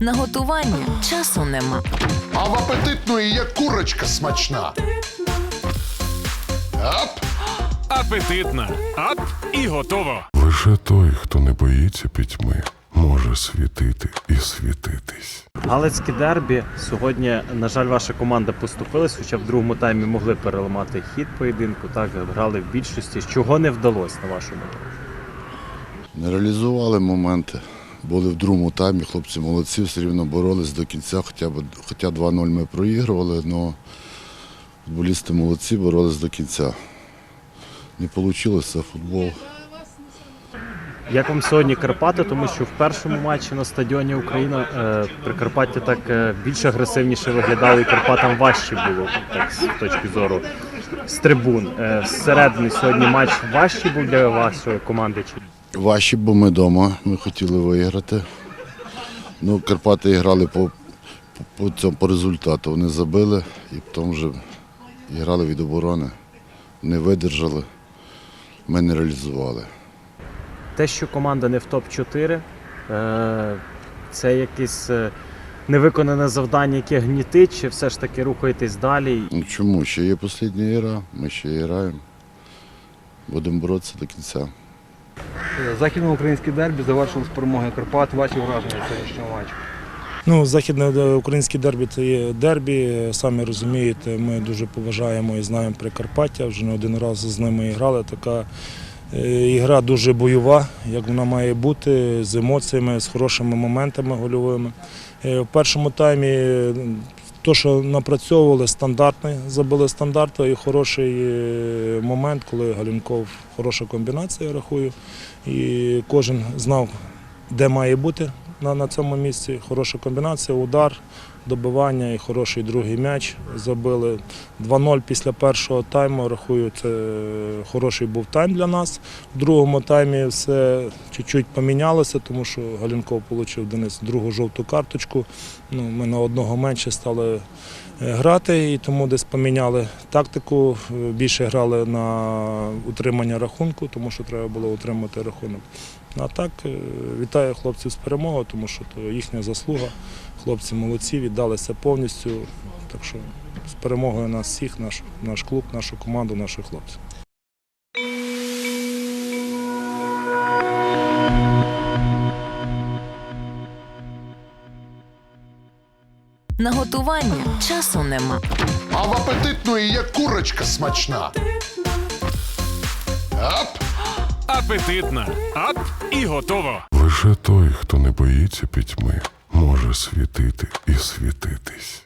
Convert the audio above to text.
На готування часу нема. А в апетитної є курочка смачна. Ап! Апетитна. Ап і готово. Лише той, хто не боїться пітьми, може світити і світитись. Галицьке дербі. Сьогодні, на жаль, ваша команда поступилась, хоча в другому таймі могли переламати хід поєдинку. Так, грали в більшості. Чого не вдалося, на вашу думку? Не реалізували моменти. Були в другому таймі, хлопці молодці, все рівно боролись до кінця, хоча, б, хоча 2-0 ми проігрували, але футболісти молодці, боролись до кінця. Не вийшло, це футбол. Як вам сьогодні Карпати? Тому що в першому матчі на стадіоні Україна е, Прикарпаття так е, більш агресивніше виглядало, і Карпатам важче було так, з точки зору з трибун. Е, зсередини сьогодні матч важчий був для вашої команди. Важче, бо ми вдома, ми хотіли виграти. Ну, Карпати грали по, по, по, цьому, по результату. Вони забили і потім вже грали від оборони. Не видержали, ми не реалізували. те, що команда не в топ-4, е, це якесь е, невиконане завдання, яке гнітить, чи все ж таки рухаєтесь далі? Ну чому? Ще є остання гра, ми ще граємо. Будемо боротися до кінця. Західноукраїнське дербі завершилось перемогою Карпат. Ваші враження сьогоднішнього матчу? Ну, Західноукраїнське дербі це є дербі. Самі розумієте, ми дуже поважаємо і знаємо Прикарпаття. Вже не один раз з ними грали. Така е, ігра дуже бойова, як вона має бути, з емоціями, з хорошими моментами гольовими. Е, В першому таймі е, то, що напрацьовували стандартний, забили стандарт і хороший е, момент, коли Галінков хороша комбінація, я рахую. І кожен знав, де має бути на, на цьому місці. Хороша комбінація, удар, добивання і хороший другий м'яч. Забили 2-0 після першого тайму. Рахую, це хороший був тайм для нас. В другому таймі все чуть-чуть помінялося, тому що Галінков отримав Денис другу жовту карточку. Ну, ми на одного менше стали е, грати, і тому десь поміняли тактику. Більше грали на утримання рахунку, тому що треба було утримати рахунок. А так е, вітаю хлопців з перемогою, тому що то їхня заслуга. Хлопці молодці, віддалися повністю. Так що з перемогою нас всіх, наш, наш клуб, нашу команду, наших хлопців. На готування часу нема. А в апетитної є курочка смачна. Ап! Апетитна. Ап і готово. Лише той, хто не боїться пітьми, може світити і світитись.